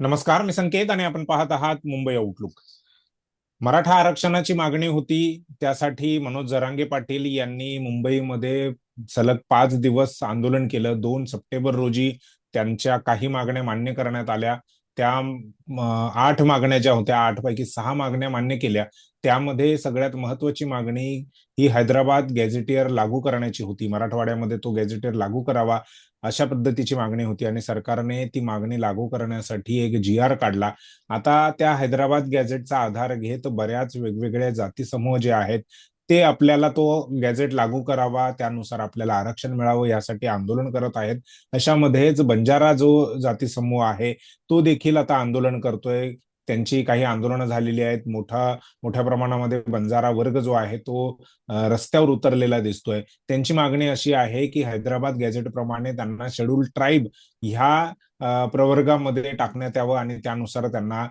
नमस्कार मी संकेत आणि आपण पाहत आहात मुंबई आउटलुक मराठा आरक्षणाची मागणी होती त्यासाठी मनोज जरांगे पाटील यांनी मुंबईमध्ये सलग पाच दिवस आंदोलन केलं. दोन सप्टेंबर रोजी त्यांच्या काही मागण्या मान्य करण्यात आल्या. त्या आठ मागण्या ज्या होत्या आठ पैकी सहा मागण्या मान्य केल्या. त्यामध्ये सगळ्यात महत्वाची मागणी ही हैदराबाद गॅझेटियर लागू करण्याची होती. मराठवाड्यामध्ये तो गॅझेटियर लागू करावा अशा पद्धतीची मागणी होती आणि सरकारने ती मागणी लागू करण्यासाठी एक जी आर काढला. आता त्या हैदराबाद गॅझेटचा आधार घेत बऱ्याच वेगवेगळ्या जाती समूह जे आहेत ते आपल्याला तो गॅझेट लागू करावा त्यानुसार आपल्याला आरक्षण मिळावं यासाठी आंदोलन करत आहेत. अशामध्येच बंजारा जो जाती समूह आहे तो देखील आता आंदोलन करतोय. त्यांची काही आंदोलनं झालेली आहेत. मोठा मोठ्या प्रमाणामध्ये बंजारा वर्ग जो आहे तो रस्त्यावर उतरलेला दिसतोय. त्यांची मागणी अशी आहे की हैदराबाद गॅझेट प्रमाणे त्यांना शेड्यूल ट्राईब ह्या प्रवर्गामध्ये टाकण्यात यावं आणि त्यानुसार त्यांना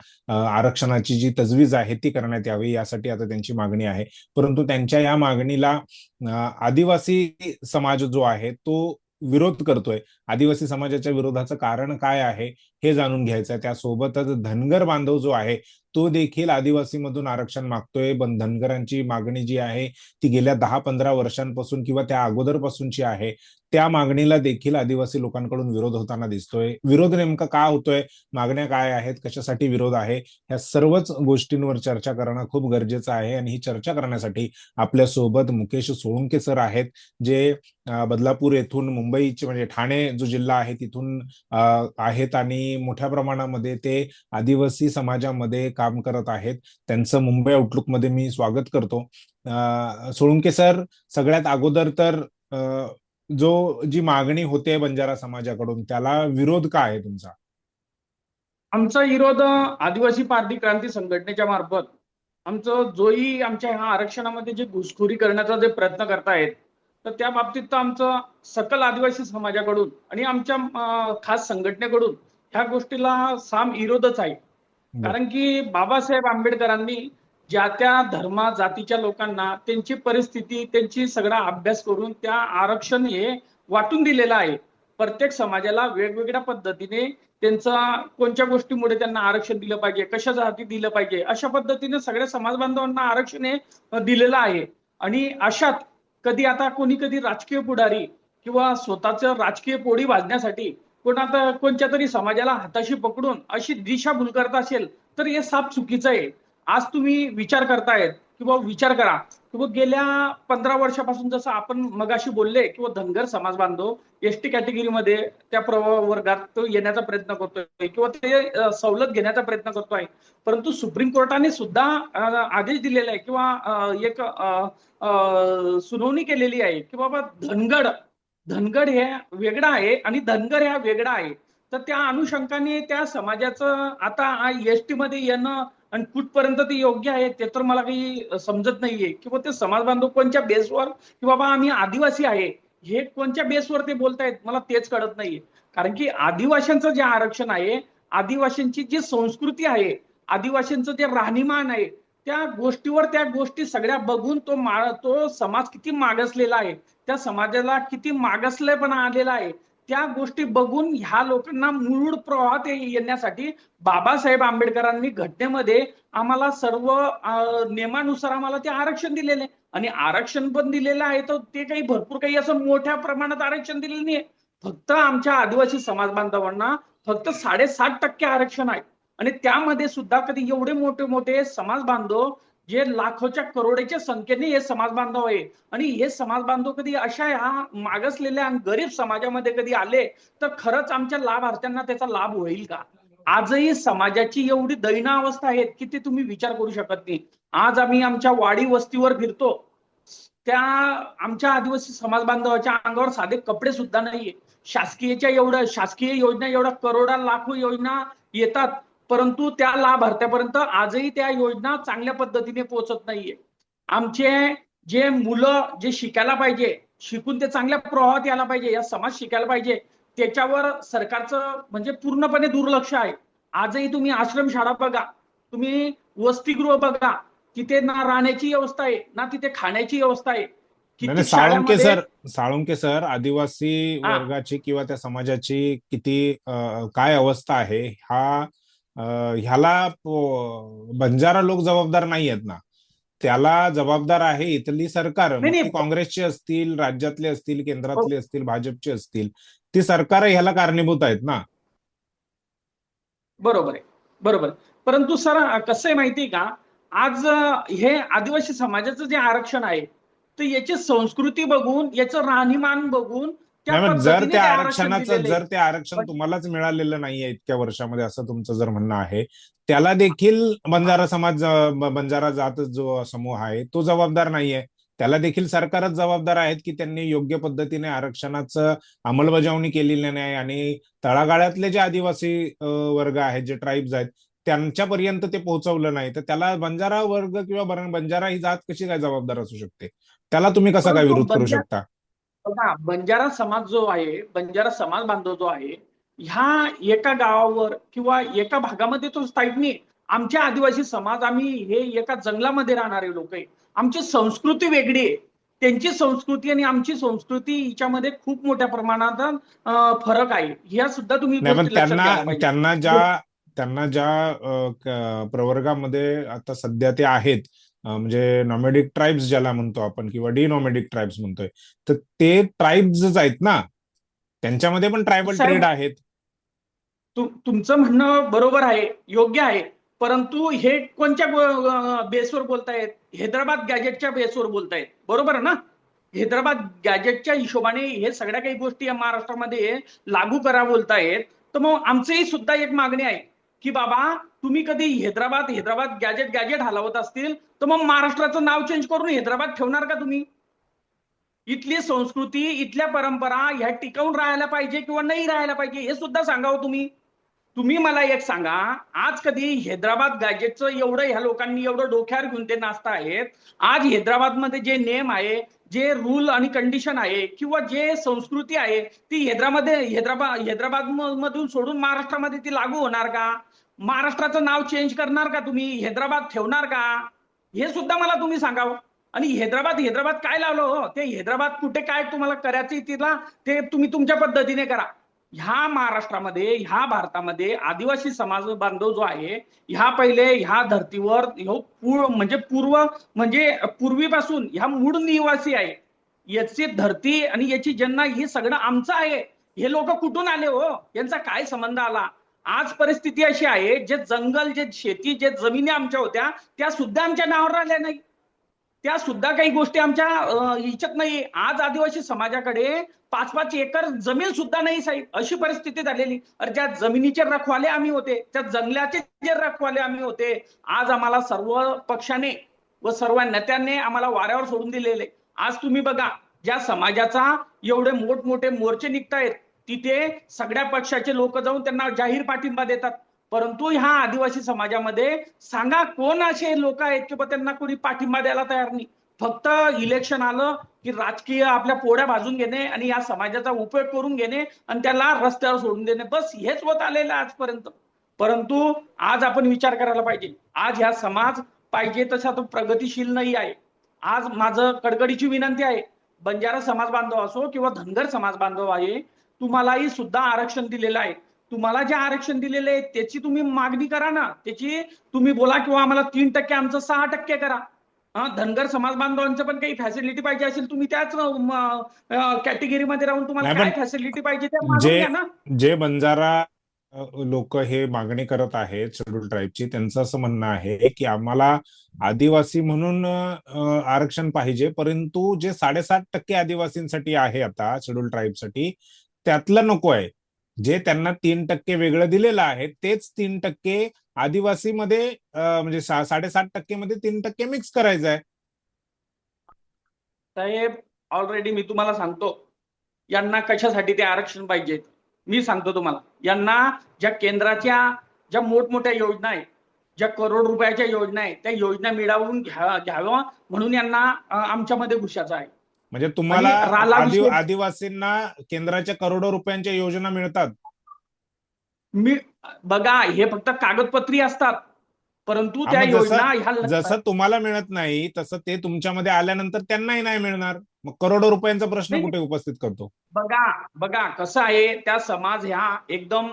आरक्षणाची जी तजवीज आहे ती करण्यात यावी यासाठी आता त्यांची मागणी आहे. परंतु त्यांच्या या मागणीला आदिवासी समाज जो आहे तो विरोध करतोय. आदिवासी समाजाच्या विरोधाचं कारण काय आहे हे जाणून घ्यायचं आहे त्यासोबतच धनगर बांधव जो आहे तो देखील आदिवासी मधून आरक्षण मागतोय. पण धनगरांची मागणी जी आहे ती गेल्या दहा पंधरा वर्षांपासून किंवा त्या अगोदरपासूनची आहे. त्या मागणीला देखील आदिवासी लोकांकडून विरोध होताना दिसतोय. विरोध नेमका का होतोय? मागण्या काय आहेत? कशासाठी विरोध आहे? ह्या सर्वच गोष्टींवर चर्चा करणं खूप गरजेचं आहे आणि ही चर्चा करण्यासाठी आपल्यासोबत मुकेश सोळुंके सर आहेत जे बदलापूर येथून मुंबईचे म्हणजे ठाणे जो जिल्हा आहे तिथून आहेत आणि मोठ्या प्रमाणामध्ये ते आदिवासी समाजामध्ये काम काम करत आहेत. त्यांचं मुंबई आउटलुकमध्ये मी स्वागत करतो. सोळुंके सर सगळ्यात अगोदर तर जो जी मागणी होते बंजारा समाजाकडून त्याला विरोध काय आहे तुमचा? आमचा विरोध आदिवासी पारधी क्रांती संघटनेच्या मार्फत. आमचं जोही आमच्या ह्या आरक्षणामध्ये जे घुसखोरी करण्याचा जे प्रयत्न करतायत तर त्या बाबतीत तर आमचं सकल आदिवासी समाजाकडून आणि आमच्या खास संघटनेकडून ह्या गोष्टीला साम विरोधच आहे. कारण की बाबासाहेब आंबेडकरांनी ज्या त्या धर्मा जातीच्या लोकांना त्यांची परिस्थिती त्यांची सगळा अभ्यास करून त्या आरक्षण हे वाटून दिलेलं आहे. प्रत्येक समाजाला वेगवेगळ्या पद्धतीने त्यांचा कोणत्या गोष्टीमुळे त्यांना आरक्षण दिलं पाहिजे कशासाठी दिलं पाहिजे अशा पद्धतीने सगळ्या समाज बांधवांना आरक्षण हे दिलेलं आहे. आणि अशात कधी आता कोणी कधी राजकीय पुढारी किंवा स्वतःच राजकीय पोळी वाजण्यासाठी कोण आता कोणत्या तरी समाजाला हाताशी पकडून अशी दिशा भूल करत असेल तर हे साप चुकीचं आहे. आज तुम्ही विचार करतायत किंवा विचार करा. किंवा गेल्या पंधरा वर्षापासून जसं आपण मगाशी बोलले किंवा धनगर समाज बांधव एस टी कॅटेगरीमध्ये त्या वर्गात तो येण्याचा प्रयत्न करतोय किंवा ते सवलत घेण्याचा प्रयत्न करतोय. परंतु सुप्रीम कोर्टाने सुद्धा आदेश दिलेला आहे किंवा एक सुनावणी केलेली आहे की बाबा धनगड धनगड हे वेगळं आहे आणि धनगर ह्या वेगळा आहे. तर त्या अनुषंगाने त्या समाजाचं आता एस टी मध्ये येणं आणि कुठपर्यंत ते योग्य आहे ते तर मला काही समजत नाहीये. किंवा ते समाज बांधव कोणत्या बेसवर की बाबा आम्ही आदिवासी आहे हे कोणत्या बेसवर ते बोलतायत मला तेच कळत नाहीये. कारण की आदिवासींचं जे आरक्षण आहे आदिवासींची जी संस्कृती आहे आदिवासींचं जे राहणीमान आहे त्या गोष्टीवर त्या गोष्टी सगळ्या बघून तो मा तो समाज किती मागसलेला आहे. त्या समाजाला किती मागसलेपणा आलेला आहे. त्या गोष्टी बघून ह्या लोकांना मूळ प्रवाहात येण्यासाठी बाबासाहेब आंबेडकरांनी घटनेमध्ये आम्हाला सर्व नियमानुसार आम्हाला ते आरक्षण दिलेले आणि आरक्षण पण दिलेलं आहे तर ते काही भरपूर काही असं मोठ्या प्रमाणात आरक्षण दिलेलं नाही फक्त आमच्या आदिवासी समाज बांधवांना फक्त साडेसात टक्के आरक्षण आहे. आणि त्यामध्ये सुद्धा कधी एवढे मोठे मोठे समाज बांधव जे लाखोच्या करोडेच्या संख्येने हे समाज बांधव आहे. आणि हे समाज बांधव कधी अशा ह्या मागासलेल्या गरीब समाजामध्ये कधी आले तर खरंच आमच्या लाभार्थ्यांना त्याचा लाभ होईल का? आजही समाजाची एवढी दैना अवस्था आहे की ते तुम्ही विचार करू शकत नाही. आज आम्ही आमच्या वाडी वस्तीवर फिरतो. त्या आमच्या आदिवासी समाज बांधवाच्या अंगावर साधे कपडे सुद्धा नाहीये. शासकीयच्या एवढ्या शासकीय योजना एवढ्या करोडा लाखो योजना येतात. परंतु त्या लाभार्थ्यापर्यंत आजही त्या योजना चांगल्या पद्धतीने पोहोचत नाहीये. आमचे जे मुलं जे शिकायला पाहिजे शिकून ते चांगल्या प्रवाहात यायला पाहिजे या समाज शिकायला पाहिजे त्याच्यावर सरकारचं म्हणजे पूर्णपणे दुर्लक्ष आहे. आजही तुम्ही आश्रमशाळा बघा तुम्ही वसतिगृह बघा तिथे ना राहण्याची व्यवस्था आहे ना तिथे खाण्याची व्यवस्था आहे. साळुंके सर साळुंके सर आदिवासी वर्गाची किंवा त्या समाजाची किती काय अवस्था आहे हा ह्याला बंजारा लोक जबाबदार नाही आहेत ना. त्याला जबाबदार आहे इथली सरकार. काँग्रेसची असतील राज्यातले असतील केंद्रातले असतील भाजपचे असतील ती सरकार ह्याला कारणीभूत आहेत ना. बरोबर आहे. बरोबर. परंतु सर कसं आहे माहिती का? आज हे आदिवासी समाजाचं जे आरक्षण आहे तर याची संस्कृती बघून याचं राहणीमान बघून नाही, जर त्या आरक्षणाचं. जर ते आरक्षण तुम्हालाच मिळालेलं नाहीये इतक्या वर्षामध्ये असं तुमचं जर म्हणणं आहे त्याला देखील बंजारा समाज बंजारा जात जो समूह आहे तो जबाबदार नाहीये. त्याला देखील सरकारच जबाबदार आहेत की त्यांनी योग्य पद्धतीने आरक्षणाचं अंमलबजावणी केलेली नाही आणि तळागाळातले जे आदिवासी वर्ग आहेत जे ट्राईब्स आहेत त्यांच्यापर्यंत ते पोहोचवलं नाही. तर त्याला बंजारा वर्ग किंवा बंजारा ही जात कशी काय जबाबदार असू शकते? त्याला तुम्ही कसा काय विरोध करू शकता? बघा बंजारा समाज जो आहे बंजारा समाज बांधव जो आहे ह्या एका गावावर किंवा एका भागामध्ये तो स्थायिक नाही. आमच्या आदिवासी समाज आम्ही हे एका जंगलामध्ये राहणारे लोक आहे. आमची संस्कृती वेगळी आहे. त्यांची संस्कृती आणि आमची संस्कृती हिच्यामध्ये खूप मोठ्या प्रमाणात फरक आहे. ह्या सुद्धा तुम्ही त्यांना. त्यांना ज्या त्यांना ज्या प्रवर्गामध्ये आता सध्या ते आहेत म्हणजे नॉमेडिक ट्राईब्स ज्याला म्हणतो आपण किंवा डी नॉमेडिक ट्राईब्स म्हणतोय तर ते ट्राईब्सच आहेत ना. त्यांच्यामध्ये पण ट्रायबल ट्रेड आहेत. तु- तुमचं म्हणणं बरोबर आहे योग्य आहे. परंतु हे कोणत्या बेसवर बोलतायत? हैदराबाद गॅजेटच्या बेसवर बोलतायत. बरोबर ना? हैदराबाद गॅजेटच्या हिशोबाने हे सगळ्या काही गोष्टी या महाराष्ट्रामध्ये लागू करा बोलतायत. तर मग आमचीही सुद्धा एक मागणी आहे. की बाबा तुम्ही कधी हैदराबाद हैदराबाद गॅजेट गॅजेट हलवत असतील तर मग महाराष्ट्राचं नाव चेंज करून हैदराबाद ठेवणार का तुम्ही? इथली संस्कृती इथल्या परंपरा ह्या टिकवून राहायला पाहिजे किंवा नाही राहायला पाहिजे हे सुद्धा सांगावं तुम्ही. तुम्ही मला एक सांगा आज कधी हैदराबाद गॅजेटचं एवढं ह्या लोकांनी एवढं डोक्यावर घेऊन ते नाचता आहेत आज हैदराबादमध्ये जे नेम आहे जे रूल आणि कंडिशन आहे किंवा जे संस्कृती आहे ती हैदरामध्ये हैदराबाद हैदराबाद मधून सोडून महाराष्ट्रामध्ये ती लागू होणार का? महाराष्ट्राचं नाव चेंज करणार का तुम्ही? हैदराबाद ठेवणार का? हे सुद्धा मला तुम्ही सांगावं. आणि हैदराबाद हैदराबाद काय लावलं? हो ते हैदराबाद कुठे काय तुम्हाला करायचं तिला ते तुम्ही तुमच्या पद्धतीने करा. ह्या महाराष्ट्रामध्ये ह्या भारतामध्ये आदिवासी समाज बांधव जो आहे ह्या पहिले ह्या धर्तीवर ह्यो पूर्व म्हणजे पूर्व म्हणजे पूर्वीपासून ह्या मूळ निवासी आहे. याची धरती आणि याची जन्ना हे सगळं आमचं आहे. हे लोक कुठून आले हो? यांचा काय संबंध आला? आज परिस्थिती अशी आहे जे जंगल जे शेती जे जमिनी आमच्या होत्या त्या सुद्धा आमच्या नावावर आल्या नाही त्या सुद्धा काही गोष्टी आमच्या अं, हिच्यात नाही. आज आदिवासी समाजाकडे पाच पाच एकर जमीन सुद्धा नाही साहेब. अशी परिस्थिती झालेली. अरे ज्या जमिनीचे रखवाले आम्ही होते त्या जंगलाचे जे रखवाले आम्ही होते आज आम्हाला सर्व पक्षाने व सर्व नेत्यांनी आम्हाला वाऱ्यावर सोडून दिलेले. आज तुम्ही बघा ज्या समाजाचा एवढे मोठमोठे मोर्चे निघतायत तिथे सगळ्या पक्षाचे लोक जाऊन त्यांना जाहीर पाठिंबा देतात. परंतु ह्या आदिवासी समाजामध्ये सांगा कोण असे लोक आहेत की त्यांना कोणी पाठिंबा द्यायला तयार नाही? फक्त इलेक्शन आलं की राजकीय आपल्या पोळ्या भाजून घेणे आणि या समाजाचा उपयोग करून घेणे आणि त्याला रस्त्यावर सोडून देणे. बस हेच होत आलेलं आजपर्यंत. परंतु आज आपण विचार करायला पाहिजे. आज ह्या समाज पाहिजे तसा तो प्रगतिशील नाही आहे. आज माझं कडकडीची विनंती आहे. बंजारा समाज बांधव असो किंवा धनगर समाज बांधव आहे तुम्हालाही सुद्धा आरक्षण दिलेलं आहे. तुम्हाला जे आरक्षण दिलेले आहे त्याची तुम्ही मागणी करा ना. त्याची तुम्ही बोला किंवा आम्हाला तीन टक्के आमचं सहा टक्के करा. हा धनगर समाज बांधवांचं पण काही फॅसिलिटी पाहिजे असेल तुम्ही त्याच कॅटेगरीमध्ये राहून तुम्हाला काय फॅसिलिटी पाहिजे जे- ना. जे बंजारा लोक हे मागणी करत आहेत शेड्यूल ट्राईबची त्यांचं असं म्हणणं आहे की आम्हाला आदिवासी म्हणून आरक्षण पाहिजे परंतु जे साडेसात टक्के आदिवासींसाठी आहे आता शेड्यूल ट्राईबसाठी त्यातलं नको आहे. जे त्यांना तीन टक्के वेगळं दिलेलं आहे तेच तीन टक्के आदिवासीमध्ये मध्ये म्हणजे साडेसात टक्के मध्ये तीन टक्के मिक्स करायचं आहे. साहेब ऑलरेडी मी तुम्हाला सांगतो यांना कशासाठी ते आरक्षण पाहिजे मी सांगतो तुम्हाला यांना ज्या केंद्राच्या ज्या मोठमोठ्या योजना आहेत ज्या करोड रुपयाच्या योजना आहेत त्या योजना मिळवून घ्या घ्याव्या म्हणून यांना आमच्यामध्ये घुसायचं आहे. म्हणजे तुम्हाला आदि- आदिवासींना केंद्राच्या करोडो रुपयांच्या योजना मिळतात. मी बघा हे फक्त कागदपत्री असतात. परंतु त्या योजना जसं तुम्हाला मिळत नाही तसं ते तुमच्यामध्ये आल्यानंतर त्यांनाही नाही मिळणार. मग करोडो रुपयांचा प्रश्न. कुठे उपस्थित करतो? बघा बघा कसं आहे त्या समाज ह्या एकदम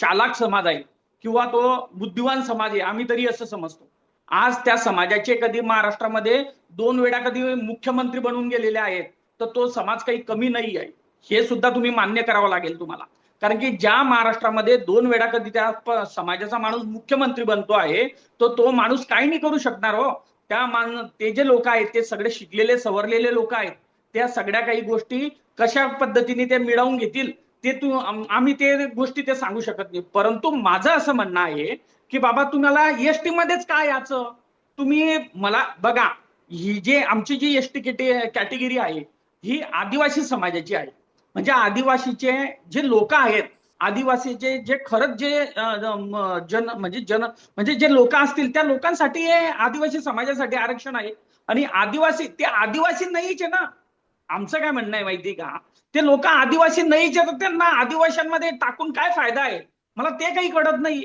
चालाक समाज आहे. किंवा तो बुद्धिवान समाज आहे आम्ही तरी असं समजतो. आज त्या समाजाचे कधी महाराष्ट्रामध्ये दोन वेळा कधी मुख्यमंत्री बनून गेलेले आहेत तर तो समाज काही कमी नाही आहे. हे सुद्धा तुम्ही मान्य करावं लागेल तुम्हाला. कारण की ज्या महाराष्ट्रामध्ये दोन वेळा कधी त्या समाजाचा माणूस मुख्यमंत्री बनतो आहे तो तो माणूस काही नाही करू शकणार हो. त्या मान ते जे लोक आहेत ते सगळे शिकलेले सवरलेले लोक आहेत त्या सगळ्या काही गोष्टी कशा पद्धतीने ते मिळवून घेतील ते तू आम्ही ते गोष्टी ते सांगू शकत नाही. परंतु माझं असं म्हणणं आहे की बाबा तुम्हाला एसटी मध्येच काय याचं तुम्ही मला बघा ही जे आमची जी एसटी कॅटेगरी आहे ही आदिवासी समाजाची आहे. म्हणजे आदिवासीचे जे लोक आहेत आदिवासीचे जे खरंच जे जन म्हणजे जन म्हणजे जे लोक असतील त्या लोकांसाठी हे आदिवासी समाजासाठी आरक्षण आहे. आणि आदिवासी ते आदिवासी नाहीच आहे ना. आमचं काय म्हणणं आहे माहिती का? ते लोक आदिवासी नाहीच आहे तर त्यांना आदिवाशांमध्ये टाकून काय फायदा आहे? मला ते काही कळत नाही.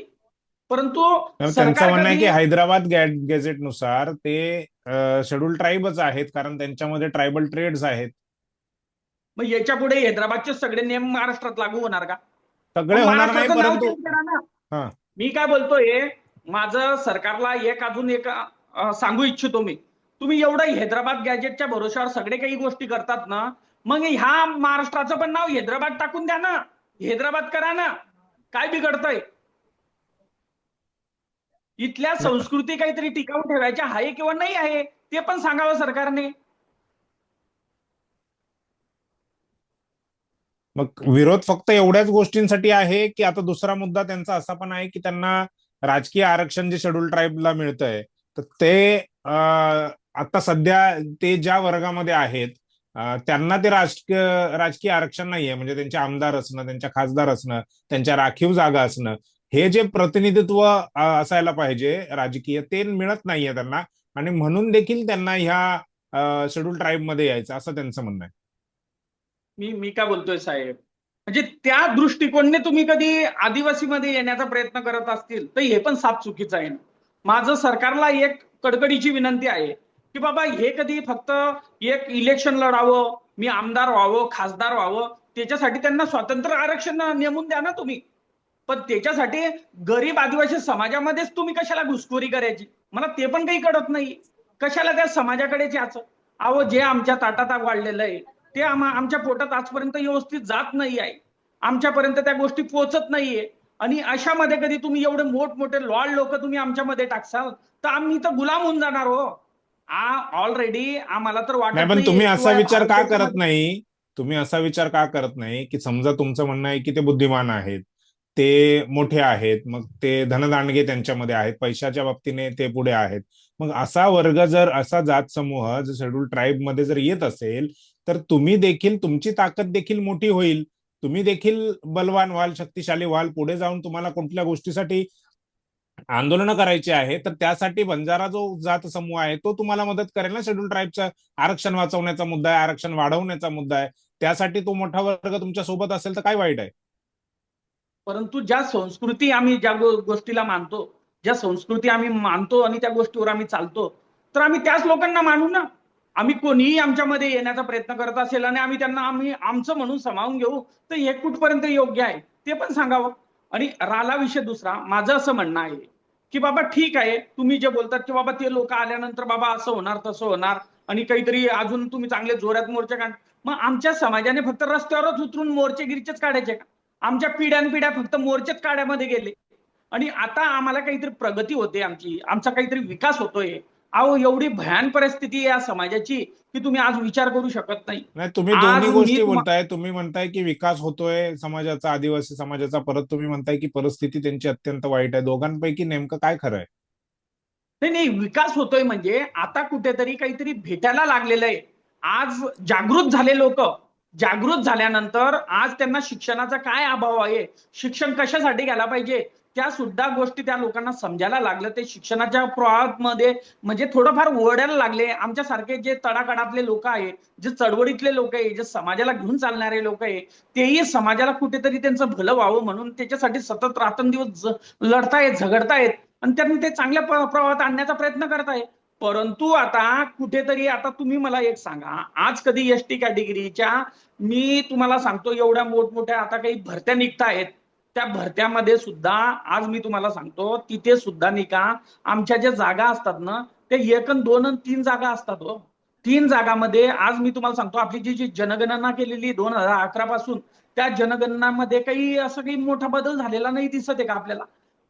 परंतु त्यांचं सरकार म्हणणं आहे की हैदराबाद गॅझेटनुसार ते शेड्यूल ट्राईबच आहेत कारण त्यांच्यामध्ये ट्रायबल ट्रेड्स आहेत. मग याच्यापुढे हैदराबादचे सगळे नियम महाराष्ट्रात लागू होणार का? सगळे होणार नाही परंतु. मी काय बोलतोय माझं सरकारला एक अजून एक सांगू इच्छितो मी. तुम्ही एवढं हैदराबाद गॅजेटच्या भरोश्यावर सगळे काही गोष्टी करतात ना मग ह्या महाराष्ट्राचं पण नाव हैदराबाद टाकून द्या ना. हैदराबाद करा ना. काय बिघडतंय? इथल्या संस्कृती काहीतरी टिकाऊ ठेवायच्या आहे किंवा नाही आहे ते पण सांगावं सरकारने. मग विरोध फक्त एवढ्याच गोष्टींसाठी आहे की आता दुसरा मुद्दा त्यांचा असा पण आहे की त्यांना राजकीय आरक्षण जे शेड्यूल ट्राईबला मिळतंय तर ते आता सध्या ते ज्या वर्गामध्ये आहेत त्यांना ते राजकीय राजकीय आरक्षण नाहीये. म्हणजे त्यांचे आमदार असणं त्यांच्या खासदार असणं त्यांच्या राखीव जागा असणं. हे जे प्रतिनिधित्व असायला पाहिजे राजकीय ते मिळत नाहीये त्यांना. आणि म्हणून देखील त्यांना ह्या शेड्यूल ट्राईबमध्ये यायचं असं त्यांचं म्हणणं आहे. मी मी काय बोलतोय साहेब? म्हणजे त्या दृष्टिकोनने तुम्ही कधी आदिवासीमध्ये येण्याचा प्रयत्न करत असतील तर हे पण साफ चुकीचं आहे. माझं सरकारला एक कडकडीची विनंती आहे की बाबा हे कधी फक्त एक इलेक्शन लढावं मी आमदार व्हावं खासदार व्हावं त्याच्यासाठी त्यांना स्वातंत्र्य आरक्षण नेमून द्या ना तुम्ही. पण त्याच्यासाठी गरीब आदिवासी समाजामध्येच तुम्ही कशाला घुसखोरी करायची? मला ते पण काही कळत नाही. कशाला त्या समाजाकडेच याचं अहो जे आमच्या ताटात वाढलेलं आहे ते आम्हा आमच्या पोटात आजपर्यंत व्यवस्थित जात नाही आहे. आमच्यापर्यंत त्या गोष्टी पोहोचत नाहीये आणि अशामध्ये कधी तुम्ही एवढे मोठमोठे लॉर्ड लोक तुम्ही आमच्यामध्ये टाकसाल तर आम्ही तर गुलाम होऊन जाणार हो. ऑलरेडी आम्हाला तर वाटत नाही पण तुम्ही असा विचार का करत नाही? तुम्ही असा विचार का करत नाही की समजा तुमचं म्हणणं आहे की ते बुद्धिमान आहेत? ते मोठे आहेत मग ते धनदांडगे त्यांच्यामध्ये आहेत पैशाच्या बाबतीने ते पुढे आहेत. मग असा वर्ग जर असा जात समूह जर शेड्यूल ट्राईबमध्ये जर येत असेल तर तुम्ही देखील तुमची ताकद देखील मोठी होईल. तुम्ही देखील बलवान व्हाल शक्तिशाली व्हाल पुढे जाऊन तुम्हाला कुठल्या गोष्टीसाठी आंदोलनं करायची आहे तर त्यासाठी बंजारा जो जात समूह आहे तो तुम्हाला मदत करेल ना शेड्यूल ट्राईबचा आरक्षण वाचवण्याचा मुद्दा आहे आरक्षण वाढवण्याचा मुद्दा आहे. त्यासाठी तो मोठा वर्ग तुमच्यासोबत असेल तर काय वाईट आहे? परंतु ज्या संस्कृती आम्ही ज्या गोष्टीला मानतो ज्या संस्कृती आम्ही मानतो आणि त्या गोष्टीवर आम्ही चालतो तर आम्ही त्याच लोकांना मानू ना. आम्ही कोणीही आमच्यामध्ये येण्याचा प्रयत्न करत असेल आणि आम्ही त्यांना आम्ही आमचं म्हणून समावून घेऊ तर हे कुठपर्यंत योग्य आहे ते पण सांगावं. आणि राहिला विषय दुसरा. माझं असं म्हणणं आहे की बाबा ठीक आहे तुम्ही जे बोलतात की बाबा ते लोक आल्यानंतर बाबा असं होणार तसं होणार आणि काहीतरी अजून तुम्ही चांगले जोरात मोर्चे काढ मग आमच्या समाजाने फक्त रस्त्यावरच उतरून मोर्चेगिरीचेच काढायचे का? आमच्या पिढ्यानपिढ्या फक्त मोर्चेच काढ्यामध्ये गेले. आणि आता आम्हाला काहीतरी प्रगती होते आमची. आमचा काहीतरी विकास होतोय. अहो एवढी भयान परिस्थिती या समाजाची की तुम्ही आज विचार करू शकत नाही. नाही तुम्ही दोन्ही गोष्टी बोलताय. तुम्ही म्हणताय की विकास होतोय समाजाचा आदिवासी समाजाचा. परत तुम्ही म्हणताय की परिस्थिती त्यांची अत्यंत वाईट आहे. दोघांपैकी नेमकं काय खरं आहे? नाही नाही विकास होतोय म्हणजे आता कुठेतरी काहीतरी भेटायला लागलेलं आहे. आज जागृत झाले लोक. जागृत झाल्यानंतर आज त्यांना शिक्षणाचा काय अभाव आहे? शिक्षण कशासाठी घ्यायला पाहिजे? त्या सुद्धा गोष्टी त्या लोकांना समजायला लागलं ते शिक्षणाच्या प्रवाहामध्ये म्हणजे थोडंफार ओढायला लागले. आमच्यासारखे जे तडाकडातले लोक आहे जे चळवळीतले लोक आहे जे समाजाला घेऊन चालणारे लोक आहे तेही समाजाला कुठेतरी त्यांचं भलं व्हावं म्हणून त्याच्यासाठी सतत रात्रंदिवस ज- लढतायत झगडतायत. आणि त्यांनी ते चांगल्या प्रवाहात आणण्याचा प्रयत्न करताय परंतु आता कुठेतरी आता तुम्ही मला एक सांगा. आज कधी एस टी कॅटेगरीच्या मी तुम्हाला सांगतो एवढ्या मोठमोठ्या आता काही भरत्या निघतायत त्या भरत्यामध्ये सुद्धा आज मी तुम्हाला सांगतो तिथे सुद्धा निका आमच्या ज्या जागा असतात ना ते एक अन दोन तीन जागा असतात हो. तीन जागामध्ये आज मी तुम्हाला सांगतो आपली जी जी जनगणना केलेली दोन हजार अकरा पासून त्या जनगणनामध्ये काही असं काही मोठा बदल झालेला नाही दिसत आहे का आपल्याला?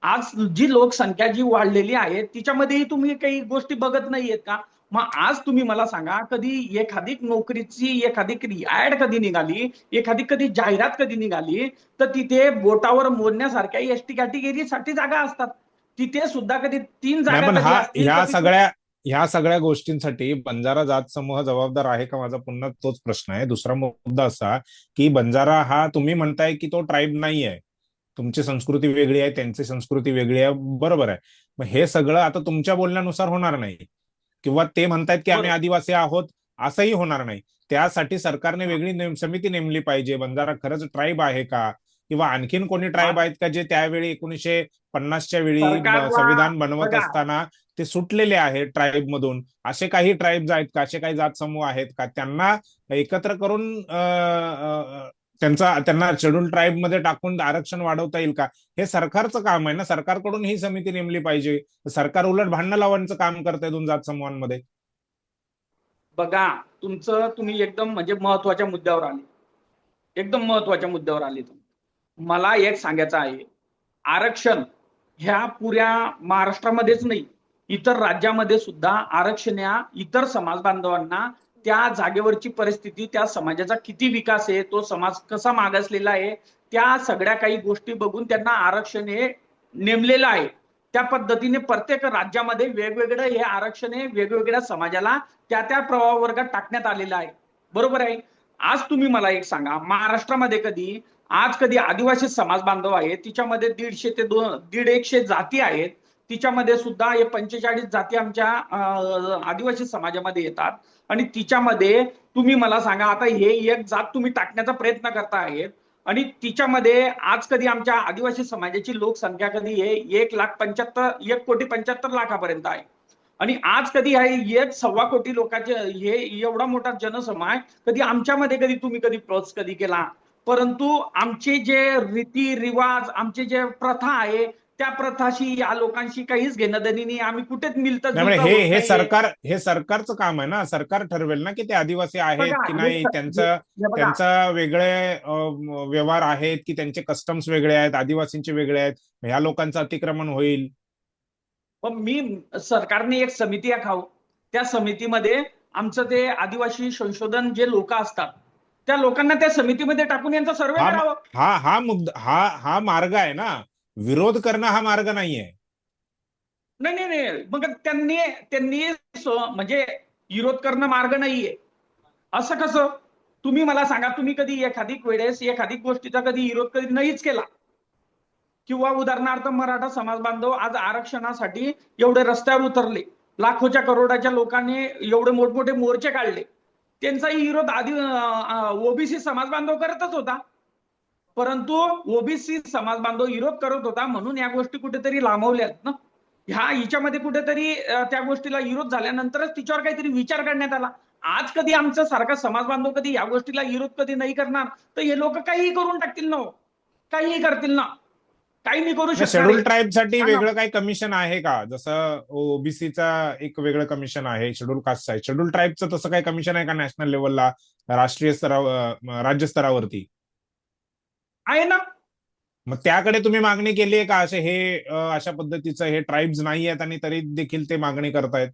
आज जी लोकसंख्या जी वाढलेली आहे तिच्यामध्येही तुम्ही काही गोष्टी बघत नाहीयेत का? मग आज तुम्ही मला सांगा कधी एखादी नोकरीची एखादी ऍड कधी निघाली एखादी कधी जाहिरात कधी निघाली तर तिथे बोटावर मोडण्यासारख्या एस टी कॅटेगरीसाठी जागा असतात. तिथे सुद्धा कधी तीन जागा ह्या सगळ्या ह्या सगळ्या गोष्टींसाठी बंजारा जात समूह जबाबदार आहे का माझा? पुन्हा तोच प्रश्न आहे. दुसरा मुद्दा असा की बंजारा हा तुम्ही म्हणताय की तो ट्राईब नाही आहे तुमची संस्कृती वेगळी आहे त्यांची संस्कृती वेगळी आहे बरोबर आहे. मग हे सगळं आता तुमच्या बोलण्यानुसार होणार नाही. किंवा ते म्हणतायत की आम्ही. आदिवासी आहोत असंही होणार नाही. त्यासाठी सरकारने वेगळी नेम- समिती नेमली पाहिजे. बंजारा खरंच ट्राईब आहे का? किंवा आणखीन कोणी ट्राईब आहेत का जे त्यावेळी एकोणीसशे पन्नासच्या वेळी संविधान बनवत. असताना ते सुटलेले आहेत ट्राईब मधून. असे काही ट्राईब्स आहेत का? असे काही जात समूह आहेत का? त्यांना एकत्र करून त्यांचा त्यांना शेड्यूल ट्राईबमध्ये टाकून आरक्षण वाढवता येईल का? हे सरकारचं काम आहे ना. सरकारकडून ही समिती नेमली पाहिजे. सरकार उलट भांडणं लावण्याचं काम करतंय दोन जात समूहांमध्ये. बघा तुमचं तुम्ही एकदम म्हणजे महत्त्वाच्या मुद्द्यावर आले. एकदम महत्त्वाच्या मुद्द्यावर आले तुम्ही. मला एक सांगायचं आहे. आरक्षण ह्या पुऱ्या महाराष्ट्रामध्येच नाही इतर राज्यामध्ये सुद्धा आरक्षण या इतर समाज बांधवांना त्या जागेवरची परिस्थिती त्या समाजाचा किती विकास आहे तो समाज कसा मागासलेला आहे त्या सगळ्या काही गोष्टी बघून त्यांना आरक्षण हे नेमलेलं आहे. त्या पद्धतीने प्रत्येक राज्यामध्ये वेगवेगळं हे आरक्षण हे वेगवेगळ्या समाजाला त्या त्या प्रभाव वर्गात टाकण्यात आलेलं आहे. बरोबर आहे? आज तुम्ही मला एक सांगा महाराष्ट्रामध्ये कधी आज कधी आदिवासी समाज बांधव आहे तिच्यामध्ये दीडशे ते दोन दीड एकशे जाती आहेत तिच्यामध्ये सुद्धा हे पंचेचाळीस जाती आमच्या आदिवासी समाजामध्ये येतात. आणि तिच्यामध्ये तुम्ही मला सांगा आता हे एक जात तुम्ही टाकण्याचा प्रयत्न करता आहेत आणि तिच्यामध्ये आज कधी आमच्या आदिवासी समाजाची लोकसंख्या कधी हे एक लाख पंच्याहत्तर एक कोटी पंच्याहत्तर लाखापर्यंत आहे. आणि आज कधी आहे एक सव्वा कोटी लोकांचे हे एवढा मोठा जनसमाज कधी आमच्यामध्ये कधी तुम्ही कधी प्रोत्स कधी केला? परंतु आमचे जे रीती रिवाज आमचे जे प्रथा आहे त्या प्रथाशी या लोकांशी काहीच घेणं देणं नाही. आम्ही कुठेच मिळत त्यामुळे हे हे सरकार हे सरकारचं काम आहे ना. सरकार ठरवेल ना की ते आदिवासी आहेत की नाही त्यांचं त्यांचा वेगळे व्यवहार आहेत की त्यांचे कस्टम्स वेगळे आहेत आदिवासींचे वेगळे आहेत. ह्या लोकांचं अतिक्रमण होईल. पण मी सरकारने एक समिती आखाव. त्या समितीमध्ये आमचं ते आदिवासी संशोधन जे लोक असतात त्या लोकांना त्या समितीमध्ये टाकून यांचा सर्वे हा करावं. हा हा मुद्दा हा हा मार्ग आहे ना. विरोध करणं हा मार्ग नाहीये. नाही नाही नाही. मग त्यांनी त्यांनी म्हणजे विरोध करणं मार्ग नाहीये. असं कसं? तुम्ही मला सांगा तुम्ही कधी एखादी वेळेस एखादी गोष्टीचा कधी विरोध कधी नाहीच केला? किंवा उदाहरणार्थ मराठा समाज बांधव आज आरक्षणासाठी एवढे रस्त्यावर उतरले. लाखोच्या करोडाच्या लोकांनी एवढे मोठमोठे मोर्चे काढले. त्यांचाही विरोध आधी ओबीसी समाज बांधव करतच होता. परंतु ओबीसी समाज बांधव विरोध करत होता म्हणून या गोष्टी कुठेतरी लांबवल्यात ना. ह्या हिच्यामध्ये कुठेतरी त्या गोष्टीला विरोध झाल्यानंतरच तिच्यावर काहीतरी विचार करण्यात आला. आज कधी आमचा सारखा समाज बांधव कधी या गोष्टीला विरोध कधी नाही करणार? तर हे लोक काहीही करून टाकतील ना हो. काहीही करतील ना. काही नाही करू शकणार शेड्यूल ट्राईबसाठी. वेगळं काही कमिशन आहे का? जसं ओबीसीचा एक वेगळं कमिशन आहे शेड्यूल कास्ट आहे. शेड्यूल ट्राईबचं तसं काही कमिशन आहे का नॅशनल लेवलला? राष्ट्रीय स्तरावर राज्य स्तरावरती आहे ना. मग त्याकडे तुम्ही मागणी केली आहे का? असे हे अशा पद्धतीचं हे ट्राईब्स नाही आहेत आणि तरी देखील ते मागणी करतायत.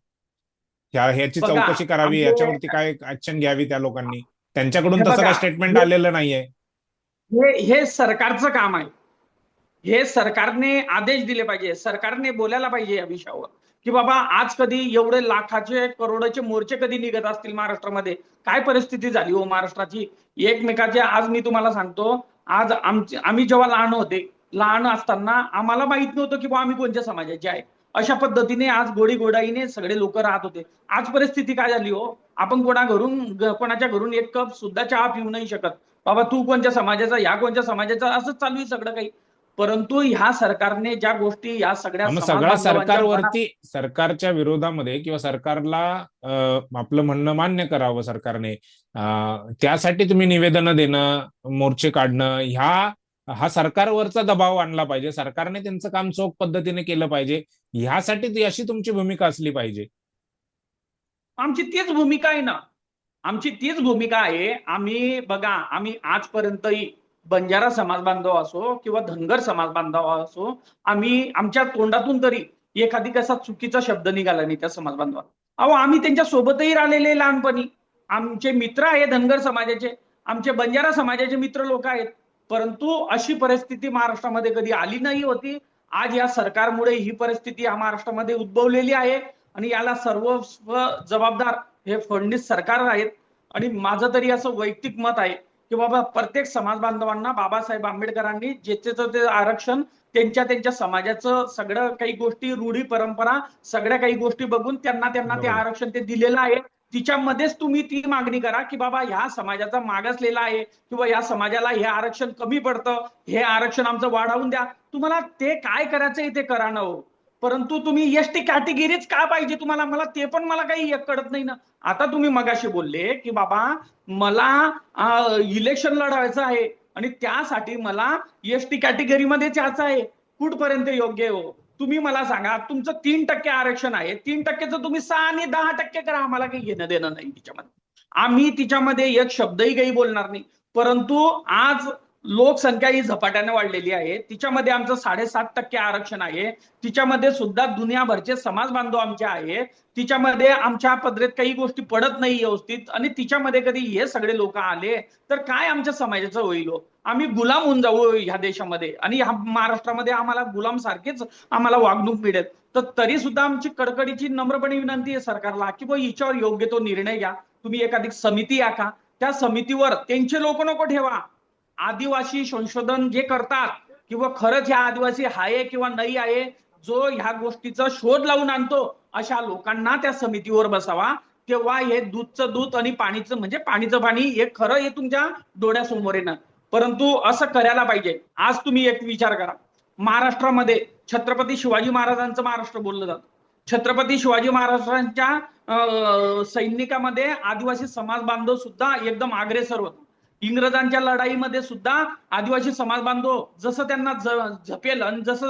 ह्या ह्याची चौकशी करावी याच्यावरती काय ऍक्शन घ्यावी त्या लोकांनी? त्यांच्याकडून तसं काय स्टेटमेंट आलेलं नाहीये. हे हे सरकारचं काम आहे. हे सरकारने आदेश दिले पाहिजे. सरकारने बोलायला पाहिजे या विषयावर. की बाबा आज कधी एवढे लाखाचे करोडोचे मोर्चे कधी निघत असतील महाराष्ट्रामध्ये? काय परिस्थिती झाली हो महाराष्ट्राची? एकमेकाचे आज मी तुम्हाला सांगतो आज आमचे आम्ही जेव्हा लहान होते लहान असताना आम्हाला माहीत नव्हतं की बा आम्ही कोणत्या समाजाचे आहे. अशा पद्धतीने आज गोडी गोडाईने सगळे लोक राहत होते. आज परिस्थिती काय झाली हो? आपण कोणा घरून कोणाच्या घरून एक कप सुद्धा चहा पिऊ नाही शकत. बाबा तू कोणत्या समाजाचा या कोणत्या समाजाचा? असंच चालू आहे सगळं काही. परंतु ह्या सरकारने ज्या गोष्टी या सगळ्या सगळ्या सरकारवरती सरकारच्या विरोधामध्ये किंवा सरकारला आपलं म्हणणं मान्य करावं सरकारने. त्यासाठी तुम्ही निवेदनं देणं मोर्चे काढणं ह्या हा सरकारवरचा दबाव आणला पाहिजे. सरकारने त्यांचं काम चोख पद्धतीने केलं पाहिजे. ह्यासाठी ती अशी तुमची भूमिका असली पाहिजे. आमची तीच भूमिका आहे ना. आमची तीच भूमिका आहे. आम्ही बघा आम्ही आजपर्यंतही बंजारा समाज बांधव असो किंवा धनगर समाज बांधव असो आम्ही आमच्या तोंडातून तरी एखादी कसा चुकीचा शब्द निघाला नाही त्या समाज बांधवा अहो आम्ही त्यांच्या सोबतही राहिलेले लहानपणी. आमचे मित्र आहे धनगर समाजाचे. आमचे बंजारा समाजाचे मित्र लोक आहेत. परंतु अशी परिस्थिती महाराष्ट्रामध्ये कधी आली नाही होती. आज या सरकारमुळे ही परिस्थिती या महाराष्ट्रामध्ये उद्भवलेली आहे आणि याला सर्व जबाबदार हे फडणवीस सरकार आहेत. आणि माझं तरी असं वैयक्तिक मत आहे की बाबा प्रत्येक समाज बांधवांना बाबासाहेब आंबेडकरांनी ज्याचं ते आरक्षण त्यांच्या त्यांच्या समाजाचं सगळं काही गोष्टी रूढी परंपरा सगळ्या काही गोष्टी बघून त्यांना त्यांना ते. आरक्षण ते दिलेलं आहे. तिच्यामध्येच तुम्ही ती मागणी करा की बाबा ह्या समाजाचा मागासलेला आहे किंवा या समाजाला हे आरक्षण कमी पडतं हे आरक्षण आमचं वाढवून द्या. तुम्हाला ते काय करायचंय ते करा ना हो. परंतु तुम्ही एस टी कॅटेगरीच का पाहिजे तुम्हाला? मला ते पण मला काही एक कळत नाही ना. आता तुम्ही मगाशी बोलले की बाबा मला इलेक्शन लढवायचं आहे आणि त्यासाठी मला एस टी कॅटेगरीमध्ये जायचं आहे. कुठपर्यंत योग्य आहे हो? तुम्ही मला सांगा तुमचं तीन टक्के आरक्षण आहे. तीन टक्केचं तुम्ही सहा आणि दहा टक्के करा. आम्हाला काही घेणं देणं नाही तिच्यामध्ये. आम्ही तिच्यामध्ये एक शब्दही काही बोलणार नाही. परंतु आज लोकसंख्या ही झपाट्याने वाढलेली आहे. तिच्यामध्ये आमचं साडेसात टक्के आरक्षण आहे. तिच्यामध्ये सुद्धा दुनियाभरचे समाज बांधव आमचे आहे. तिच्यामध्ये आमच्या पदरेत काही गोष्टी पडत नाही व्यवस्थित आणि तिच्यामध्ये कधी हे सगळे लोक आले तर काय आमच्या समाजाचं होईल हो? आम्ही गुलाम होऊन जाऊ हो ह्या देशामध्ये. आणि ह्या महाराष्ट्रामध्ये आम्हाला गुलाम सारखेच आम्हाला वागणूक मिळेल. तर तरी सुद्धा आमची कडकडीची नम्रपणे विनंती आहे सरकारला की बघ हिच्यावर योग्य तो निर्णय घ्या. तुम्ही एखादी समिती आखा. त्या समितीवर त्यांचे लोक नको ठेवा. आदिवासी संशोधन जे करतात किंवा खरंच ह्या आदिवासी आहे किंवा नाही आहे जो ह्या गोष्टीचा शोध लावून आणतो अशा लोकांना त्या समितीवर बसावा. तेव्हा हे दूधचं दूध आणि पाणीचं म्हणजे पाणीचं पाणी हे खरं हे तुमच्या डोळ्यासमोर येणार परंतु असं करायला पाहिजे. आज तुम्ही एक विचार करा. महाराष्ट्रामध्ये छत्रपती शिवाजी महाराजांचं महाराष्ट्र बोललं जातं. छत्रपती शिवाजी महाराजांच्या अं, सैनिकामध्ये आदिवासी समाज बांधव सुद्धा एकदम अग्रेसर होता. इंग्रजांच्या लढाईमध्ये सुद्धा आदिवासी समाज बांधव जसं त्यांना झपेल आणि जसं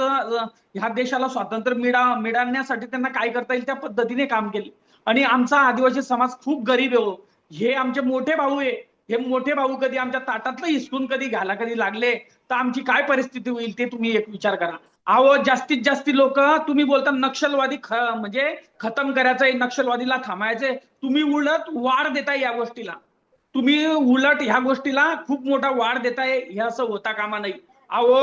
ह्या देशाला स्वातंत्र्य मिळा मिळवण्यासाठी त्यांना काय करता येईल त्या पद्धतीने काम केले. आणि आमचा आदिवासी समाज खूप गरीब आहे हो. हे आमचे मोठे भाऊ आहे. हे मोठे भाऊ कधी आमच्या ताटातलं हिसकून कधी घाला कधी लागले तर आमची काय परिस्थिती होईल ते तुम्ही एक विचार करा. अहो जास्तीत जास्ती लोक तुम्ही बोलता नक्षलवादी ख म्हणजे खतम करायचंय नक्षलवादीला थांबायचंय. तुम्ही उलट वाढ देताय या गोष्टीला. तुम्ही उलट ह्या गोष्टीला खूप मोठा वाढ देताय हे असं होता कामा नाही. अहो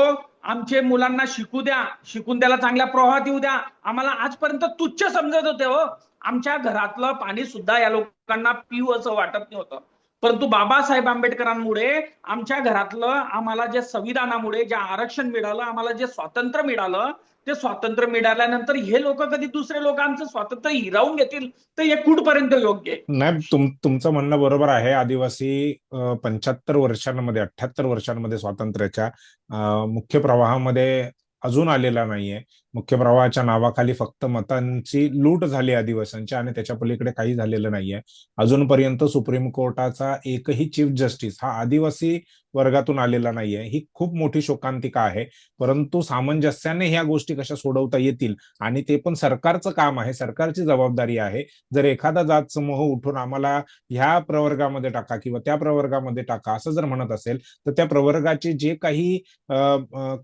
आमचे मुलांना शिकू द्या शिकून त्याला चांगल्या प्रवाहात येऊ द्या. आम्हाला आजपर्यंत तुच्छ समजत होते हो. आमच्या घरातलं पाणी सुद्धा या लोकांना पिऊ असं वाटत नव्हतं. परंतु बाबासाहेब आंबेडकरांमुळे आमच्या घरातलं आम्हाला जे संविधानामुळे जे आरक्षण मिळालं आम्हाला जे स्वातंत्र्य मिळालं ते स्वातंत्र्य मिळाल्यानंतर हे लोक कधी दुसरे लोक आमचं स्वातंत्र्य हिरावून घेतील तर हे कुठपर्यंत योग्य आहे? नाही तुम तुमचं म्हणणं बरोबर आहे. आदिवासी पंच्याहत्तर वर्षांमध्ये अठ्याहत्तर वर्षांमध्ये स्वातंत्र्याच्या मुख्य प्रवाहामध्ये अजून आलेला नाहीये. मुख्य प्रवाहाच्या नावाखाली फक्त मतांची लूट झाली आदिवासींची आणि त्याच्या पलीकडे काही झालेलं नाहीये. अजूनपर्यंत सुप्रीम कोर्टाचा एकही चीफ जस्टिस हा आदिवासी वर्गातून आलेला नाहीये. ही खूप मोठी शोकांतिका आहे. परंतु सामंजस्याने ह्या गोष्टी कशा सोडवता येतील आणि ते पण सरकारचं काम आहे सरकारची जबाबदारी आहे. जर एखादा जात समूह उठून आम्हाला ह्या प्रवर्गामध्ये टाका किंवा त्या प्रवर्गामध्ये टाका असं जर म्हणत असेल तर त्या प्रवर्गाचे जे काही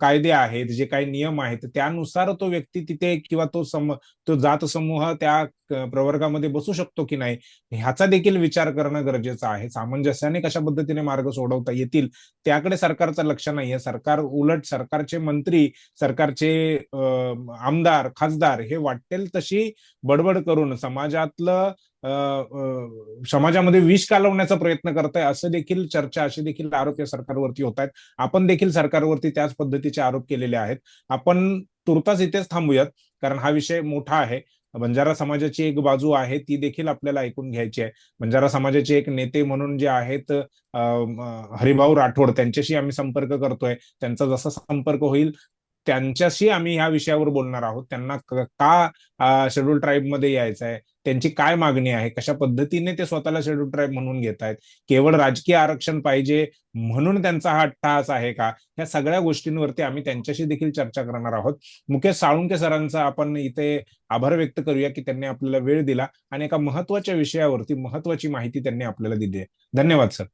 कायदे आहेत जे काही नियम आहेत त्यानुसार तो व्यक्ती तिथे किंवा तो सम तो जात समूह त्या प्रवर्गामध्ये बसू शकतो की नाही ह्याचा देखील विचार करणं गरजेचं आहे. सामंजस्याने कशा पद्धतीने मार्ग सोडवता येतील त्याकडे सरकारचं लक्ष नाहीये. सरकार उलट सरकारचे मंत्री सरकारचे आमदार खासदार हे वाटेल तशी बडबड करून समाजातलं समाजामध्ये विष कालवण्याचा प्रयत्न करत आहे असं देखील चर्चा असे देखील आरोप या सरकारवरती होत आहेत. आपण देखील सरकारवरती त्याच पद्धतीचे आरोप केलेले आहेत. आपण तुर्तास इथेच थांबूयात कारण हा विषय मोठा आहे. बंजारा समाजाची एक बाजू आहे ती देखील आपल्याला ऐकून घ्यायची आहे. बंजारा समाजाचे एक नेते म्हणून जे आहेत हरिभाऊ राठोड त्यांच्याशी आम्ही संपर्क करतोय. त्यांचा जसा संपर्क होईल त्यांच्याशी आम्ही ह्या विषयावर बोलणार आहोत. त्यांना का शेड्यूल ट्राईबमध्ये यायचं आहे त्यांची काय मागणी आहे? कशा पद्धतीने ते स्वतःला शेड्यूल ट्राईब म्हणून घेत आहेत केवळ राजकीय आरक्षण पाहिजे म्हणून त्यांचा हा अट्टहास आहे का? ह्या सगळ्या गोष्टींवरती आम्ही त्यांच्याशी देखील चर्चा करणार आहोत. मुकेश साळुंके सरांचा आपण इथे आभार व्यक्त करूया की त्यांनी आपल्याला वेळ दिला आणि एका महत्त्वाच्या विषयावरती महत्वाची माहिती त्यांनी आपल्याला दिली आहे. धन्यवाद सर.